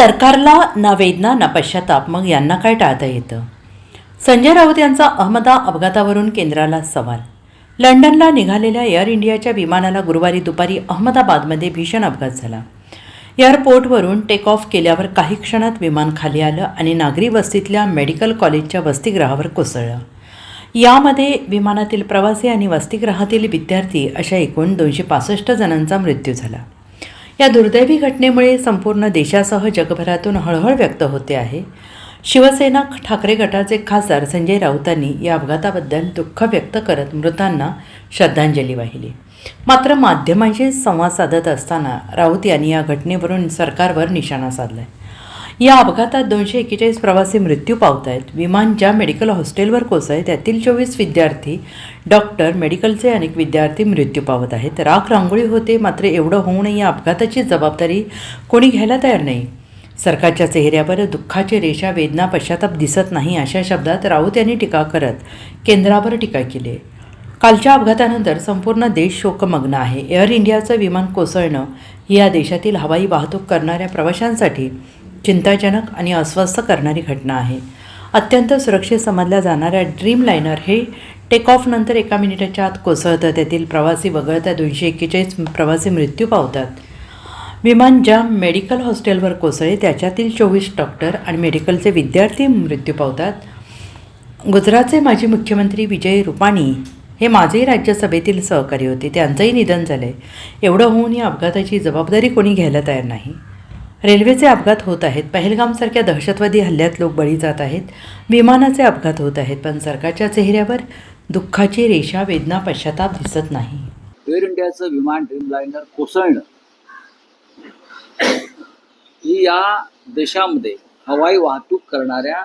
सरकारला ना वेदना ना पश्चाताप मग यांना काय टाळता येतं? संजय राऊत यांचा अहमदा अपघातावरून केंद्राला सवाल. लंडनला निघालेल्या एअर इंडियाच्या विमानाला गुरुवारी दुपारी अहमदाबादमध्ये भीषण अपघात झाला. एअरपोर्टवरून टेक ऑफ केल्यावर काही क्षणात विमान खाली आलं आणि नागरी वस्तीतल्या मेडिकल कॉलेजच्या वसतिगृहावर कोसळलं. यामध्ये विमानातील प्रवासी आणि वसतिगृहातील विद्यार्थी अशा एकूण दोनशे पासष्ट जणांचा मृत्यू झाला. या दुर्दैवी घटनेमुळे संपूर्ण देशासह जगभरातून हळहळ व्यक्त होते आहे. शिवसेना ठाकरे गटाचे खासदार संजय राऊतांनी या अपघाताबद्दल दुःख व्यक्त करत मृतांना श्रद्धांजली वाहिली. मात्र माध्यमांशी संवाद साधत असताना राऊत यांनी या घटनेवरून सरकारवर निशाणा साधलाय. या अपघातात दोनशे एक्केचाळीस प्रवासी मृत्यू पावत आहेत विमान ज्या मेडिकल हॉस्टेलवर कोसळे त्यातील चोवीस विद्यार्थी डॉक्टर मेडिकलचे अनेक विद्यार्थी मृत्यू पावत आहेत. राख रांगोळी होते मात्र एवढं होऊ नये या अपघाताची जबाबदारी कोणी घ्यायला तयार नाही. सरकारच्या चेहऱ्यावर दुःखाची रेषा वेदना पश्चाताप दिसत नाही अशा शब्दात राऊत यांनी टीका करत केंद्रावर टीका केली. कालच्या अपघातानंतर संपूर्ण देश शोकमग्न आहे. एअर इंडियाचं विमान कोसळणं ही या देशातील हवाई वाहतूक करणाऱ्या प्रवाशांसाठी चिंताजनक आणि अस्वस्थ करणारी घटना आहे. अत्यंत सुरक्षित समजल्या जाणाऱ्या ड्रीम लायनर हे टेक ऑफनंतर एका मिनिटाच्या आत कोसळतं. त्यातील प्रवासी वगळता दोनशे एक्केचाळीस प्रवासी मृत्यू पावतात. विमान ज्या मेडिकल हॉस्टेलवर कोसळे त्याच्यातील चोवीस डॉक्टर आणि मेडिकलचे विद्यार्थी मृत्यू पावतात. गुजरातचे माजी मुख्यमंत्री विजय रुपाणी हे माझेही राज्यसभेतील सहकारी होते. त्यांचंही निधन झालं आहे एवढं होऊन या अपघाताची जबाबदारी कोणी घ्यायला तयार नाही. रेल्वेचे अपघात होत आहेत. पहलगामसारख्या दहशतवादी हल्ल्यात लोक बळी जात आहेत. विमानाचे अपघात होत आहेत पण सरकारच्या चेहऱ्यावर दुःखाची रेषा वेदना पश्चाताप दिसत नाही. एअर इंडियाचं विमान ड्रीमलाइनर कोसळणं ही या देशामध्ये हवाई वाहतूक करणाऱ्या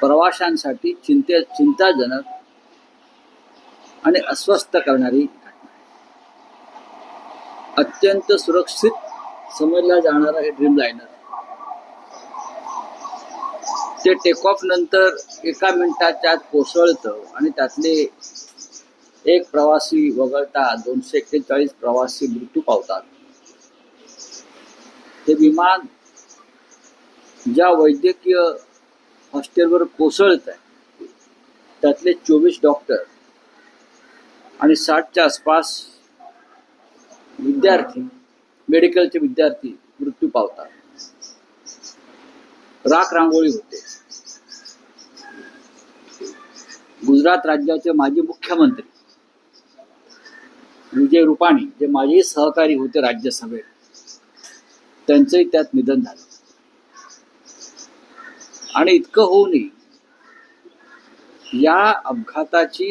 प्रवाशांसाठी चिंते चिंताजनक आणि अस्वस्थ करणारी अत्यंत सुरक्षित समजला जाणारा हे ड्रीमलाइनर ते टेक ऑफ नंतर एका मिनिटाच्या आत कोसळतं आणि त्यातले एक प्रवासी वगळता दोनशे एक्केचाळीस प्रवासी मृत्यू पावतात. हे विमान ज्या वैद्यकीय हॉस्टेलवर कोसळत आहे त्यातले चोवीस डॉक्टर आणि साठच्या आसपास विद्यार्थी मेडिकलचे विद्यार्थी मृत्यू पावतात. राख रांगोळी होते. गुजरात राज्याचे माजी मुख्यमंत्री विजय रुपाणी जे माझे सहकारी होते राज्यसभेत त्यांचंही त्यात निधन झालं. आणि इतकं होऊनही या अपघाताची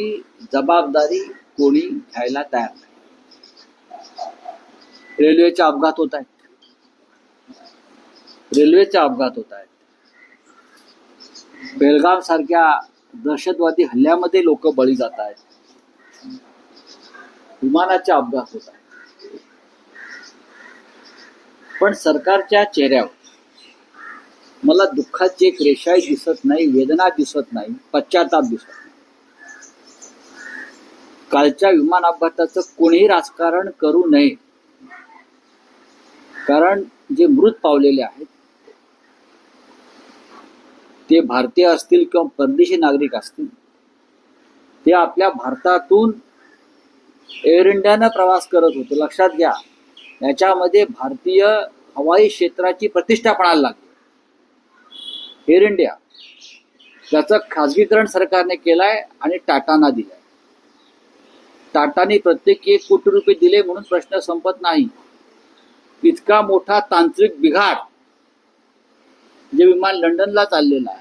जबाबदारी कोणी घ्यायला तयार नाही. रेल्वेचे अपघात होत आहेत. रेल्वेचे अपघात होत आहेत. बेलगाम सारख्या दहशतवादी हल्ल्यामध्ये लोक बळी जात आहेत. विमानाचे अपघात होत आहेत. पण सरकारच्या चेहऱ्यावर मला दुःखाची एक रेषाही दिसत नाही वेदना दिसत नाही पश्चाताप दिसत नाही. कालच्या विमान अपघाताचं कोणीही राजकारण करू नये कारण जे मृत पावलेले आहेत ते भारतीय असतील किंवा परदेशी नागरिक असतील ते आपल्या भारतातून एअर इंडियानं प्रवास करत होते. लक्षात घ्या याच्यामध्ये भारतीय हवाई क्षेत्राची प्रतिष्ठा पणाला लागली. एअर इंडिया त्याचं खाजगीकरण सरकारने केलंय आणि टाटांना दिलंय. टाटाने प्रत्येकी एक कोटी रुपये दिले म्हणून प्रश्न संपत नाही. इतका मोठा तांत्रिक बिघाड जे विमान लंडनला चाललेलं आहे.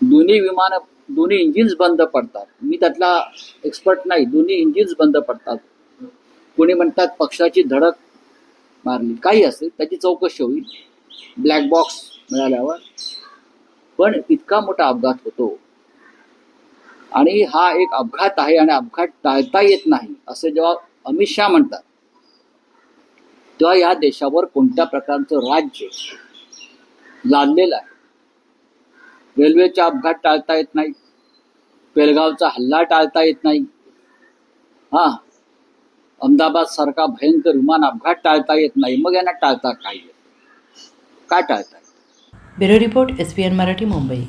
दोन्ही विमान दोन्ही इंजिन्स बंद पडतात. मी त्यातला एक्सपर्ट नाही. दोन्ही इंजिन्स बंद पडतात. कोणी म्हणतात पक्षाची धडक मारली. काही असेल त्याची चौकशी होईल. ब्लॅक बॉक्स मिळाल्यावर. पण इतका मोठा अपघात होतो. आणि हा एक अपघात आहे आणि अपघात टाळता येत नाही असे जेव्हा अमित शहा म्हणतात. तेव्हा या देशावर कोणत्या प्रकारचं राज्य लादलेलं आहे? रेल्वेचा अपघात टाळता येत नाही. बेलगावचा हल्ला टाळता येत नाही. हा. अहमदाबाद सारखा भयंकर विमान अपघात टाळता येत नाही. मग यांना टाळता काय काय का टाळतायत bureau report S P N Marathi Mumbai.